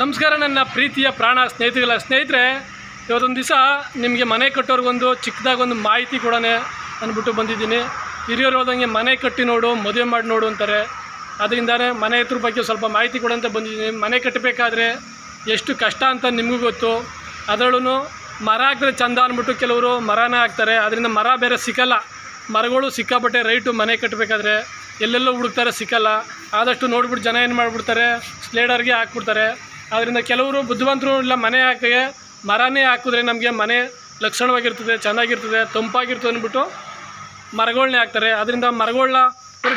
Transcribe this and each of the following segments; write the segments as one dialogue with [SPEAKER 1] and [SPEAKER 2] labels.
[SPEAKER 1] ನಮಸ್ಕಾರ ನನ್ನ ಪ್ರೀತಿಯ ಪ್ರಾಣ ಸ್ನೇಹಿತಿಗಳ ಸ್ನೇಹಿತರೆ, ಇವತ್ತೊಂದು ದಿವಸ ನಿಮಗೆ ಮನೆ ಕಟ್ಟೋರ್ಗೊಂದು ಚಿಕ್ಕದಾಗೊಂದು ಮಾಹಿತಿ ಕೊಡೋಣ ಅಂದ್ಬಿಟ್ಟು ಬಂದಿದ್ದೀನಿ. ಹಿರಿಯರು ಹೋದಂಗೆ ಮನೆ ಕಟ್ಟಿ ನೋಡು, ಮದುವೆ ಮಾಡಿ ನೋಡು ಅಂತಾರೆ. ಅದರಿಂದಾನೇ ಮನೆ ಹತ್ರ ಬಗ್ಗೆ ಸ್ವಲ್ಪ ಮಾಹಿತಿ ಕೊಡೋಂತ ಬಂದಿದ್ದೀನಿ. ಮನೆ ಕಟ್ಟಬೇಕಾದ್ರೆ ಎಷ್ಟು ಕಷ್ಟ ಅಂತ ನಿಮಗೂ ಗೊತ್ತು. ಅದರಲ್ಲೂ ಮರ ಹಾಕಿದ್ರೆ ಚಂದ ಅಂದ್ಬಿಟ್ಟು ಕೆಲವರು ಮರನೇ ಹಾಕ್ತಾರೆ. ಅದರಿಂದ ಮರ ಬೇರೆ ಸಿಕ್ಕಲ್ಲ ಮರಗಳು ಸಿಕ್ಕಾಪಟ್ಟೆ ರೈಟು ಮನೆ ಕಟ್ಟಬೇಕಾದ್ರೆ ಎಲ್ಲೆಲ್ಲೋ ಹುಡುಕ್ತಾರೆ ಸಿಕ್ಕಲ್ಲ ಆದಷ್ಟು ನೋಡ್ಬಿಟ್ಟು ಜನ ಏನು ಮಾಡಿಬಿಡ್ತಾರೆ, ಸ್ಲೇಡರ್ಗೆ ಹಾಕ್ಬಿಡ್ತಾರೆ. ಅದರಿಂದ ಕೆಲವರು ಬುದ್ಧಿವಂತರು ಇಲ್ಲ, ಮನೆ ಹಾಕಿಗೆ ಮರನೇ ಹಾಕಿದ್ರೆ ನಮಗೆ ಮನೆ ಲಕ್ಷಣವಾಗಿರ್ತದೆ, ಚೆನ್ನಾಗಿರ್ತದೆ, ತಂಪಾಗಿರ್ತದೆ ಅಂದ್ಬಿಟ್ಟು ಮರಗಳನ್ನೇ ಹಾಕ್ತಾರೆ. ಅದರಿಂದ ಮರಗಳನ್ನ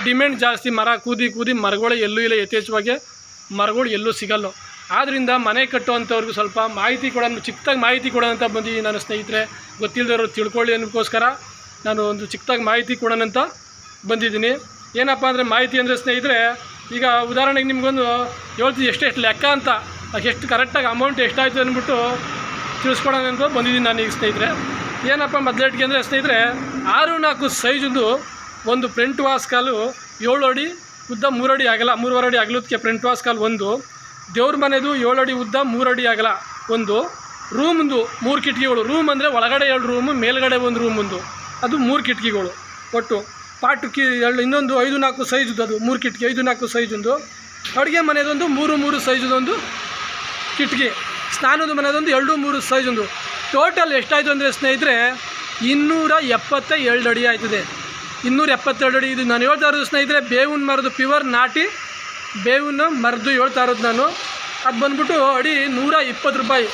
[SPEAKER 1] ಡಿಮ್ಯಾಂಡ್ ಜಾಸ್ತಿ, ಮರ ಕೂದಿ ಕೂದಿ ಮರಗಳು ಎಲ್ಲೂ ಇಲ್ಲ, ಯಥೇಚ್ಛವಾಗಿ ಮರಗಳು ಎಲ್ಲೂ ಸಿಗಲ್ಲ. ಆದ್ದರಿಂದ ಮನೆ ಕಟ್ಟುವಂಥವ್ರಿಗೂ ಸ್ವಲ್ಪ ಮಾಹಿತಿ ಕೊಡೋಣ, ಚಿಕ್ಕದಾಗಿ ಮಾಹಿತಿ ಕೊಡೋಣ ಅಂತ ಬಂದಿದ್ದೀನಿ ನನ್ನ ಸ್ನೇಹಿತರೆ. ಗೊತ್ತಿಲ್ಲದವರು ತಿಳ್ಕೊಳ್ಳಿ ಅನ್ನೋಕ್ಕೋಸ್ಕರ ನಾನು ಒಂದು ಚಿಕ್ಕದಾಗಿ ಮಾಹಿತಿ ಕೊಡೋಣ ಅಂತ ಬಂದಿದ್ದೀನಿ. ಏನಪ್ಪ ಅಂದರೆ ಮಾಹಿತಿ ಅಂದರೆ ಸ್ನೇಹಿತರೆ, ಈಗ ಉದಾಹರಣೆಗೆ ನಿಮಗೊಂದು ಹೇಳ್ತೀನಿ, ಎಷ್ಟೆಷ್ಟು ಲೆಕ್ಕ ಅಂತ. ಎಷ್ಟು ಕರೆಕ್ಟಾಗಿ ಅಮೌಂಟ್ ಎಷ್ಟಾಯಿತು ಅಂದ್ಬಿಟ್ಟು ತಿಳಿಸ್ಕೊಡೋಣ ಅಂತ ಬಂದಿದ್ದೀನಿ ನಾನು ಈಗ ಸ್ನೇಹಿತರೆ. ಏನಪ್ಪ ಮೊದಲೇಟ್ಗೆ ಅಂದರೆ ಸ್ನೇಹಿತರೆ ಆರು ನಾಲ್ಕು ಸೈಜುದು ಒಂದು ಪ್ರಿಂಟ್ ವಾಸ್ ಕಾಲು ಏಳು ಅಡಿ ಉದ್ದ ಮೂರು ಅಡಿ ಆಗಲ್ಲ, ಮೂರುವರೆ ಅಡಿ ಅಗಲದಕ್ಕೆ ಪ್ರಿಂಟ್ ವಾಸ್ ಕಾಲು ಒಂದು, ದೇವ್ರ ಮನೆದು ಏಳು ಅಡಿ ಉದ್ದ ಮೂರು ಅಡಿ ಆಗಲ್ಲ, ಒಂದು ರೂಮ್ದು ಮೂರು ಕಿಟಕಿಗಳು ರೂಮ್ ಅಂದರೆ ಒಳಗಡೆ ಎರಡು ರೂಮು ಮೇಲ್ಗಡೆ ಒಂದು ರೂಮ್ ಒಂದು, ಅದು ಮೂರು ಕಿಟಕಿಗಳು ಒಟ್ಟು. ಪಾಟು ಕಿ ಎರಡು, ಇನ್ನೊಂದು ಐದು ನಾಲ್ಕು ಸೈಜುದು ಅದು ಮೂರು ಕಿಟಕಿ, ಐದು ನಾಲ್ಕು ಸೈಜುಂದು. ಅಡುಗೆ ಮನೆಯದೊಂದು ಮೂರು ಮೂರು ಸೈಜುದೊಂದು ಕಿಟಕಿ. ಸ್ನಾನದ ಮನೆದೊಂದು ಎರಡು ಮೂರು ಒಂದು. ಟೋಟಲ್ ಎಷ್ಟಾಯಿತು ಅಂದರೆ ಸ್ನೇಹಿತರೆ, ಇನ್ನೂರ ಎಪ್ಪತ್ತ ಎರಡು ಅಡಿ ಆಯ್ತದೆ. ಇನ್ನೂರ ಎಪ್ಪತ್ತೆರಡು ಅಡಿ. ಇದು ನಾನು ಹೇಳ್ತಾ ಇರೋದು ಸ್ನೇಹಿತರೆ, ಬೇವಿನ ಮರದು ಪ್ಯೂರ್ ನಾಟಿ, ಬೇವಿನ ಮರದ್ದು ಹೇಳ್ತಾ ಇರೋದು ನಾನು. ಅದು ಬಂದ್ಬಿಟ್ಟು ಅಡಿ ನೂರ ಇಪ್ಪತ್ತು ರೂಪಾಯಿ.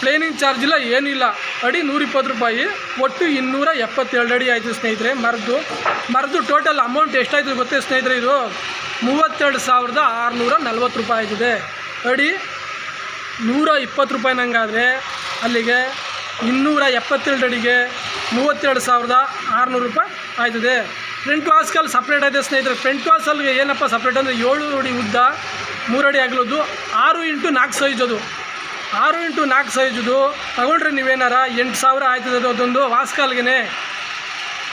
[SPEAKER 1] ಪ್ಲೇನಿಂಗ್ ಚಾರ್ಜ್ ಇಲ್ಲ ಏನಿಲ್ಲ ಅಡಿ ನೂರ ಇಪ್ಪತ್ತು ರೂಪಾಯಿ. ಒಟ್ಟು ಇನ್ನೂರ ಎಪ್ಪತ್ತೆರಡು ಅಡಿ ಆಯಿತು ಸ್ನೇಹಿತರೆ, ಮರದ್ದು. ಮರದ್ದು ಟೋಟಲ್ ಅಮೌಂಟ್ ಎಷ್ಟಾಯಿತು ಗೊತ್ತೇ ಸ್ನೇಹಿತರೆ ಇದು? ಮೂವತ್ತೆರಡು ಸಾವಿರದ ಆರುನೂರ ನಲ್ವತ್ತು ರೂಪಾಯಿ ಆಯ್ತಿದೆ. ಅಡಿ ನೂರ ಇಪ್ಪತ್ತು ರೂಪಾಯಿ ನಂಗಾದರೆ ಅಲ್ಲಿಗೆ ಇನ್ನೂರ ಎಪ್ಪತ್ತೆರಡು ಅಡಿಗೆ ಮೂವತ್ತೆರಡು ಸಾವಿರದ ಆರುನೂರು ರೂಪಾಯಿ ಆಯ್ತದೆ. ಫ್ರಂಟ್ ವಾಸ್ಕಲ್ಲಿ ಸಪ್ರೇಟ್ ಆಯಿತು ಸ್ನೇಹಿತರೆ. ಫ್ರಂಟ್ ವಾಸಲ್ಗೆ ಏನಪ್ಪ ಸಪ್ರೇಟ್ ಅಂದರೆ ಏಳು ಅಡಿ ಉದ್ದ, ಮೂರು ಅಡಿ ಆಗಲದು ಆರು ಇಂಟು ನಾಲ್ಕು ಸೈಜ್ ಅದು. ಆರು ಇಂಟು ನಾಲ್ಕು ಸೈಜದು ತಗೊಂಡ್ರೆ ನೀವೇನಾರ ಎಂಟು ಸಾವಿರ ಆಯ್ತದೆ ಅದು, ಅದೊಂದು ವಾಸ್ಕಾಲ್ಗೆ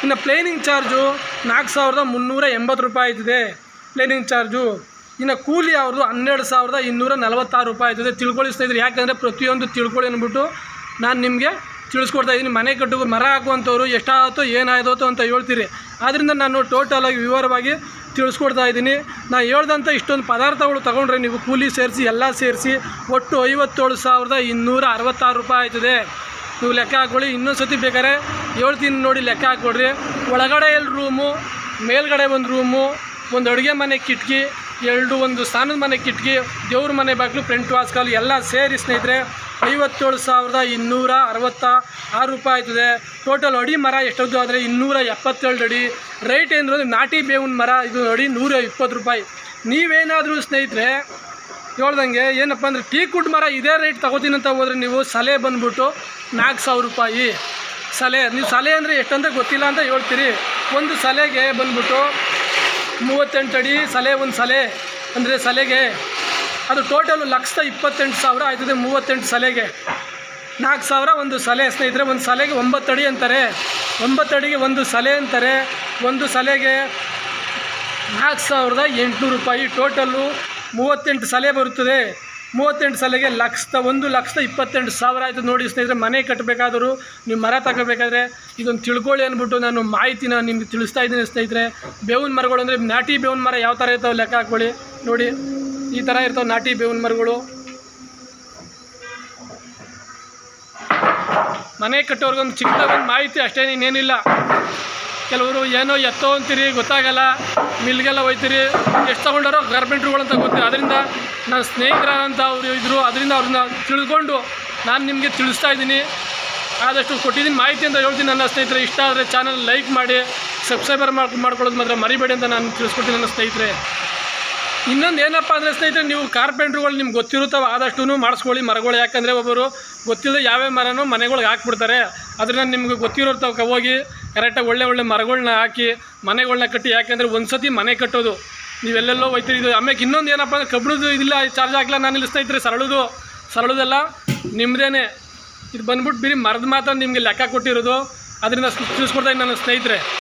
[SPEAKER 1] ಇನ್ನು ಪ್ಲೇನಿಂಗ್ ಚಾರ್ಜು ನಾಲ್ಕು ಸಾವಿರದ ಮುನ್ನೂರ ಎಂಬತ್ತು ರೂಪಾಯಿ ಆಯ್ತದೆ. ಪ್ಲೇನಿಂಗ್ ಚಾರ್ಜು ಇನ್ನು ಕೂಲಿ ಅವ್ರದ್ದು ಹನ್ನೆರಡು ಸಾವಿರದ ಇನ್ನೂರ ನಲವತ್ತಾರು ರೂಪಾಯಿ ಆಯ್ತದೆ. ತಿಳ್ಕೊಳಿಸ್ತಾ ಇದ್ರು. ಯಾಕಂದರೆ ಪ್ರತಿಯೊಂದು ತಿಳ್ಕೊಳ್ಳಿ ಅಂದ್ಬಿಟ್ಟು ನಾನು ನಿಮಗೆ ತಿಳಿಸ್ಕೊಡ್ತಾ ಇದ್ದೀನಿ. ಮನೆ ಕಟ್ಟು ಮರ ಹಾಕುವಂಥವ್ರು ಎಷ್ಟಾಗುತ್ತೋ ಏನಾಯ್ತೋ ಅಂತ ಹೇಳ್ತೀರಿ. ಆದ್ದರಿಂದ ನಾನು ಟೋಟಲಾಗಿ ವಿವರವಾಗಿ ತಿಳಿಸ್ಕೊಡ್ತಾ ಇದ್ದೀನಿ. ನಾನು ಹೇಳ್ದಂಥ ಇಷ್ಟೊಂದು ಪದಾರ್ಥಗಳು ತೊಗೊಂಡ್ರೆ ನೀವು ಕೂಲಿ ಸೇರಿಸಿ, ಎಲ್ಲ ಸೇರಿಸಿ ಒಟ್ಟು ಐವತ್ತೇಳು ಸಾವಿರದ ಇನ್ನೂರ ಅರವತ್ತಾರು ರೂಪಾಯಿ ಆಯ್ತದೆ. ನೀವು ಲೆಕ್ಕ ಹಾಕ್ಕೊಳ್ಳಿ ಇನ್ನೊಂದು ಸತಿ ಬೇಕಾದ್ರೆ ಹೇಳ್ತೀನಿ ನೋಡಿ ಲೆಕ್ಕ ಹಾಕ್ಕೊಡ್ರಿ. ಒಳಗಡೆ ಎಲ್ಲಿ ರೂಮು ಮೇಲ್ಗಡೆ ಒಂದು ರೂಮು ಒಂದು ಅಡುಗೆ ಮನೆ ಕಿಟಕಿ. ಎರಡು ಒಂದು ಸ್ನಾನದ ಮನೆ ಕಿಟಕಿ, ದೇವ್ರ ಮನೆ ಬಾಗಿಲು ಫ್ರಂಟ್ ವಾಸ್ಕಾಲು ಎಲ್ಲ ಸೇರಿ ಸ್ನೇಹಿತರೆ, ಐವತ್ತೇಳು ಸಾವಿರದ ಇನ್ನೂರ ಅರವತ್ತ ಆರು ರೂಪಾಯಿ ಆಯ್ತದೆ. ಟೋಟಲ್ ಅಡಿ ಮರ ಎಷ್ಟೊಂದು ಆದರೆ ಇನ್ನೂರ ಎಪ್ಪತ್ತೇಳು ಅಡಿ. ರೇಟ್ ಏನು ಅಂದರೆ ನಾಟಿ ಬೇವಿನ ಮರ, ಇದು ಅಡಿ ನೂರ ಇಪ್ಪತ್ತು ರೂಪಾಯಿ. ನೀವೇನಾದರೂ ಸ್ನೇಹಿತರೆ, ಹೇಳ್ದಂಗೆ ಏನಪ್ಪ ಅಂದರೆ ಟೀ ಕುಡ್ ಮರ ಇದೇ ರೇಟ್ ತಗೋತೀನಿ ಅಂತ ಹೋದರೆ ನೀವು ಸಲೆ ಬಂದ್ಬಿಟ್ಟು ನಾಲ್ಕು ಸಾವಿರ ರೂಪಾಯಿ. ಸಲೆ, ನೀವು ಸಲೆ ಅಂದರೆ ಎಷ್ಟಂತ ಗೊತ್ತಿಲ್ಲ ಅಂತ ಹೇಳ್ತೀರಿ. ಒಂದು ಸಲೆಗೆ ಬಂದ್ಬಿಟ್ಟು ಮೂವತ್ತೆಂಟು ಅಡಿ ಸಲೆ ಒಂದು ಸಲೆ ಅಂದರೆ ಸಲೆಗೆ ಅದು ಟೋಟಲು ಲಕ್ಷದ ಇಪ್ಪತ್ತೆಂಟು ಸಾವಿರ ಆಯ್ತದೆ ಮೂವತ್ತೆಂಟು ಸಲೆಗೆ. ನಾಲ್ಕು ಸಾವಿರ ಒಂದು ಸಲೆ ಸ್ನೇಹಿತರೆ, ಒಂದು ಸಲೆಗೆ ಒಂಬತ್ತು ಅಡಿ ಅಂತಾರೆ. ಒಂಬತ್ತು ಅಡಿಗೆ ಒಂದು ಸಲೆ ಅಂತಾರೆ. ಒಂದು ಸಲೆಗೆ ನಾಲ್ಕು ಸಾವಿರದ ಎಂಟುನೂರು ರೂಪಾಯಿ. ಟೋಟಲ್ಲು ಮೂವತ್ತೆಂಟು ಸಲೆ ಬರುತ್ತದೆ. ಮೂವತ್ತೆಂಟು ಸಲಿಗೆ ಲಕ್ಷದ ಒಂದು ಲಕ್ಷದ ಇಪ್ಪತ್ತೆಂಟು ಸಾವಿರ ಆಯಿತು ನೋಡಿ ಸ್ನೇಹಿತರೆ, ಮನೆ ಕಟ್ಟಬೇಕಾದರೂ ನೀವು ಮರ ತಗೋಬೇಕಾದ್ರೆ ಇದೊಂದು ತಿಳ್ಕೊಳ್ಳಿ ಅಂದ್ಬಿಟ್ಟು ನಾನು ಮಾಹಿತಿನ ನಿಮ್ಗೆ ತಿಳಿಸ್ತಾ ಇದ್ದೀನಿ ಸ್ನೇಹಿತರೆ. ಬೇವಿನ ಮರಗಳು ಅಂದರೆ ನಾಟಿ ಬೇವಿನ ಮರ ಯಾವ ಥರ ಇರ್ತಾವೆ ಲೆಕ್ಕ ಹಾಕ್ಕೊಳ್ಳಿ. ನೋಡಿ, ಈ ಥರ ಇರ್ತಾವೆ ನಾಟಿ ಬೇವಿನ ಮರಗಳು. ಮನೆ ಕಟ್ಟೋರ್ಗೊಂದು ಚಿಕ್ಕದಾಗೊಂದು ಮಾಹಿತಿ ಅಷ್ಟೇ ಇನ್ನೇನಿಲ್ಲ. ಕೆಲವರು ಏನೋ ಎತ್ತೋ ಅಂತೀರಿ, ಗೊತ್ತಾಗಲ್ಲ. ಮಿಲ್ಗೆಲ್ಲ ಹೋಯ್ತೀರಿ ಎಷ್ಟು ತೊಗೊಂಡಾರೋ ಅಂತ ಗೊತ್ತಿಲ್ಲ ಅದರಿಂದ ನನ್ನ ಸ್ನೇಹಿತರಂತ ಅವರು ಇದ್ದರು ಅದರಿಂದ ಅವ್ರನ್ನ ತಿಳ್ಕೊಂಡು ನಾನು ನಿಮಗೆ ತಿಳಿಸ್ತಾ ಇದ್ದೀನಿ. ಆದಷ್ಟು ಕೊಟ್ಟಿದ್ದೀನಿ ಮಾಹಿತಿ ಅಂತ ಹೇಳ್ತೀನಿ ನನ್ನ ಸ್ನೇಹಿತರೆ. ಇಷ್ಟ ಆದರೆ ಚಾನಲ್ ಲೈಕ್ ಮಾಡಿ ಸಬ್ಸ್ಕ್ರೈಬರ್ ಮಾಡಿ, ಮಾಡ್ಕೊಳ್ಳೋದು ಮಾತ್ರ ಮರಿಬೇಡಿ ಅಂತ ನಾನು ತಿಳಿಸ್ಕೊಡ್ತೀನಿ ನನ್ನ ಸ್ನೇಹಿತರೆ. ಇನ್ನೊಂದು ಏನಪ್ಪ ಅಂದರೆ ಸ್ನೇಹಿತರೆ, ನೀವು ಕಾರ್ಪೆಂಟ್ರುಗಳು ನಿಮ್ಗೆ ಗೊತ್ತಿರುತ್ತವೆ ಆದಷ್ಟು ಮಾಡಿಸ್ಕೊಳ್ಳಿ ಮರಗಳು. ಯಾಕಂದರೆ ಒಬ್ಬರು ಗೊತ್ತಿಲ್ಲದೆ ಯಾವ್ಯಾವ ಮರನೂ ಮನೆಗಳಿಗೆ ಹಾಕ್ಬಿಡ್ತಾರೆ. ಅದರಿಂದ ನಿಮ್ಗೆ ಗೊತ್ತಿರೋರು ತವಕ ಹೋಗಿ ಕರೆಕ್ಟಾಗಿ ಒಳ್ಳೆ ಒಳ್ಳೆ ಮರಗಳನ್ನ ಹಾಕಿ ಮನೆಗಳನ್ನ ಕಟ್ಟಿ, ಯಾಕೆಂದರೆ ಒಂದು ಸತಿ ಮನೆ ಕಟ್ಟೋದು. ನೀವೆಲ್ಲೆಲ್ಲೋ ಹೋಯ್ತೀರಿ, ಇದು ಆಮೇಲೆ ಇನ್ನೊಂದು ಏನಪ್ಪ ಅಂದರೆ ಕಬ್ಬಿಣದು ಇದಿಲ್ಲ ಚಾರ್ಜ್ ಹಾಕ್ಲ ನಾನು ಇಲ್ಲಿ ಸ್ನೇಹಿತರೆ ಸರಳುದು. ಸರಳದೆಲ್ಲ ನಿಮ್ಮದೇನೆ ಇದು ಬಂದ್ಬಿಟ್ಟು ಬರೀ ಮರದ ಮಾತ್ರ ನಿಮಗೆ ಲೆಕ್ಕ ಕೊಟ್ಟಿರೋದು. ಅದರಿಂದ ತಿಳಿಸ್ಕೊಡ್ತಾ ಇದ್ದೀನಿ ನನ್ನ ಸ್ನೇಹಿತರೆ.